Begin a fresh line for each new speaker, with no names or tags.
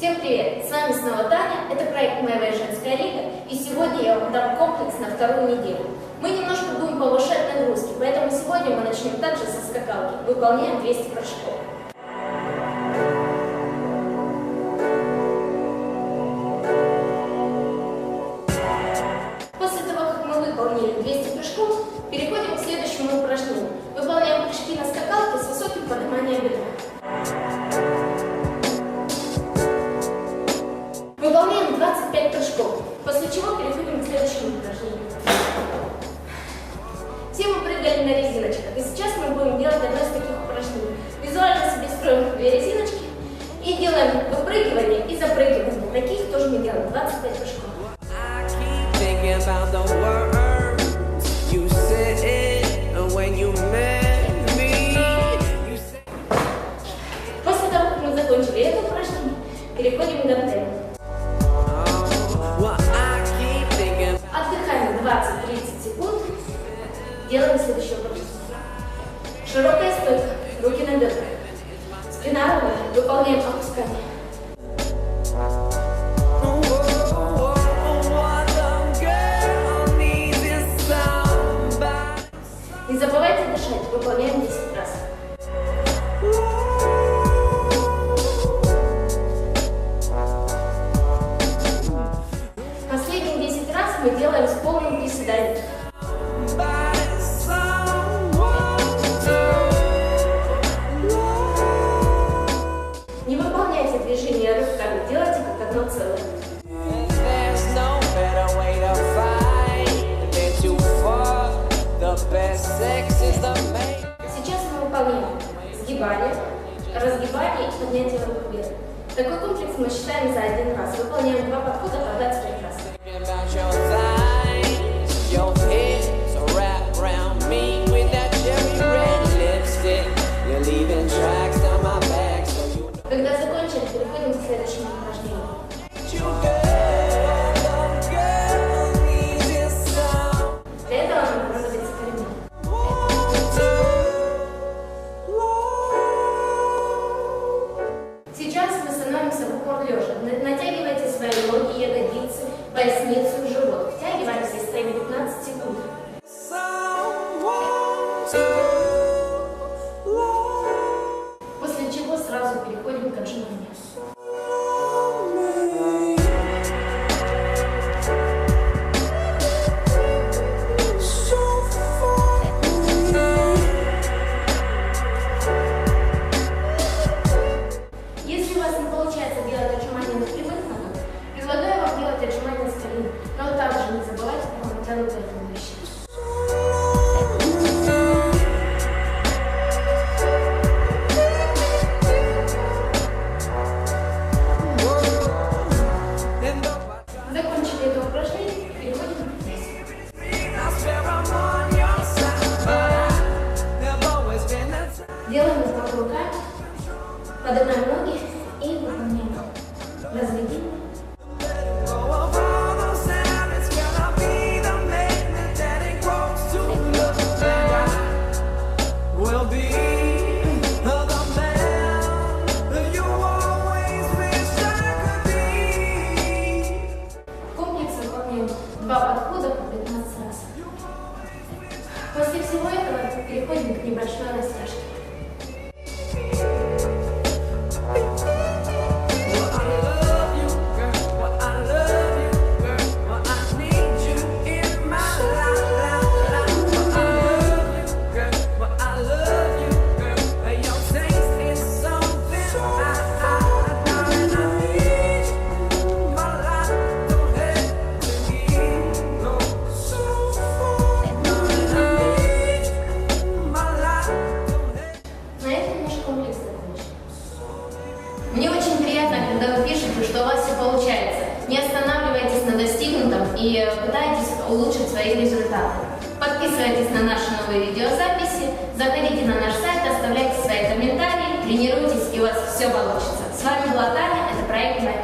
Всем привет! С вами снова Таня, это проект «Моя женская лига», и сегодня я вам дам комплекс на вторую неделю. Мы немножко будем повышать нагрузки, поэтому сегодня мы начнем также со скакалки, выполняем 200 прыжков. После того, как мы выполнили 200 прыжков, переходим к следующему упражнению. Выполняем переходим к следующему упражнению. Все мы прыгали на резиночках, и сейчас мы будем делать одно из таких упражнений. Визуально себе строим две резиночки ровная, выполняем опускание. Не забывайте дышать, выполняем 10 сгибание, разгибание и поднятие рук вверх. Такой комплекс мы считаем за один раз. Выполняем два подхода по 25 переходим к отжиманию.
Always wish I could be.
Комплекс выполняем два подхода по 15 раз. После всего этого переходим к небольшой растяжке. Что у вас все получается. Не останавливайтесь на достигнутом и э, пытайтесь улучшить свои результаты. Подписывайтесь на наши новые видеозаписи, заходите на наш сайт, оставляйте свои комментарии, тренируйтесь, и у вас все получится. С вами была Таня, это проект «Моя